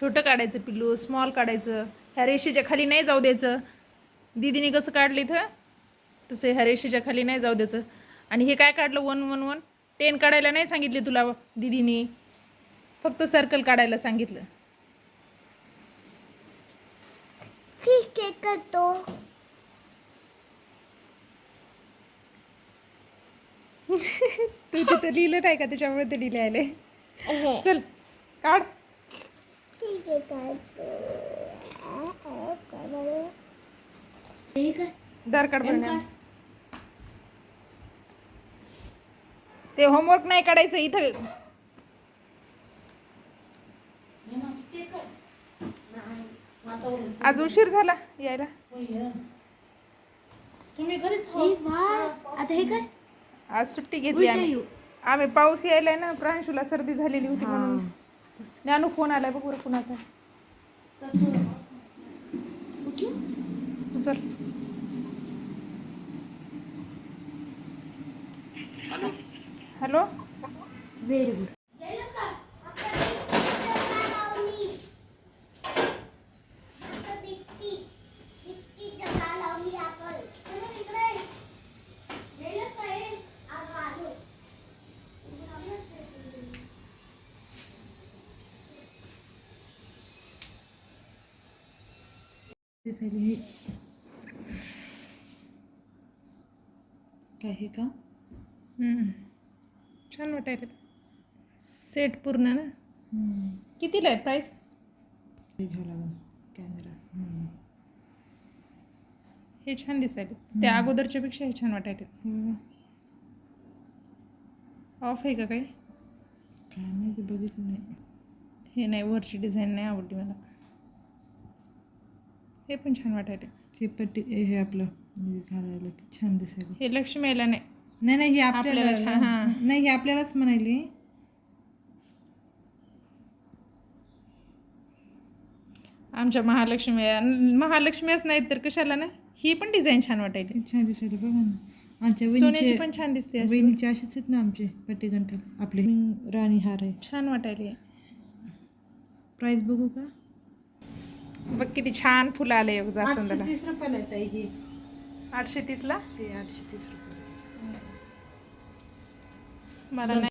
छोटं काढायचं पिल्लू स्मॉल काढायचं. ह्या रेषेच्या खाली नाही जाऊ द्यायचं. दीदीने कसं काढलं इथं? तसं ह्या रेषेच्या खाली नाही जाऊ द्यायचं. आणि हे काय काढलं? One one one. टेन काढायला नाही सांगितले तुला दीदीने. फक्त सर्कल काढायला सांगितलं. ठीक आहे करतो. तू तिथं लिहिलं नाही का? त्याच्यामुळे ते लिहिले आले. चल काढ आहे करतो ठीक आहे दार काढ बरं. ते होमवर्क नाही काढायचं इथं. आज उशीर झाला यायला. तुम्ही घरीच हे आता हे काय? आज सुट्टी घेतली आम्ही. आम्ही पाऊस यायलाय ना प्रांशूला सर्दी झालेली होती म्हणून. ज्ञानू फोन आलाय बघ बरं कुणाचा चल. हॅलो. व्हेरी गुड काय हे का. छान वाटायला. सेट पूर्ण ना? कितीला आहे प्राईस घ्यावं लागेल कॅमेरा हे छान दिसायले. त्या अगोदरच्या पेक्षा हे छान वाटायले. ऑफ आहे का काही? काय माहिती बघितलं नाही. हे नाही वरची डिझाईन नाही आवडली मला. हे पण छान वाटायले. हे पट्टी हे आपलं म्हणजे घालायला किती छान दिसायला. हे लक्ष्मीला नाही नाही नाही हे आपल्याला छान, हां. नाही हे आपल्यालाच म्हणायली. आमच्या महालक्ष्मी महालक्ष्मीच नाहीत तर कशाला ना? ही पण डिझाईन छान वाटायली. किती छान दिसायला बघा ना. आमच्या सोन्याची पण छान दिसते. वहिनीचे असेच आहेत ना आमचे पट्टी गंठल आपले राणी हार आहे छान वाटायली. प्राईस बघू का? बघ किती छान फुलं आले जास्वंदाला तीस रुपयाला हे. आठशे तीसला ते आठशे तीस रुपये. मला नाही.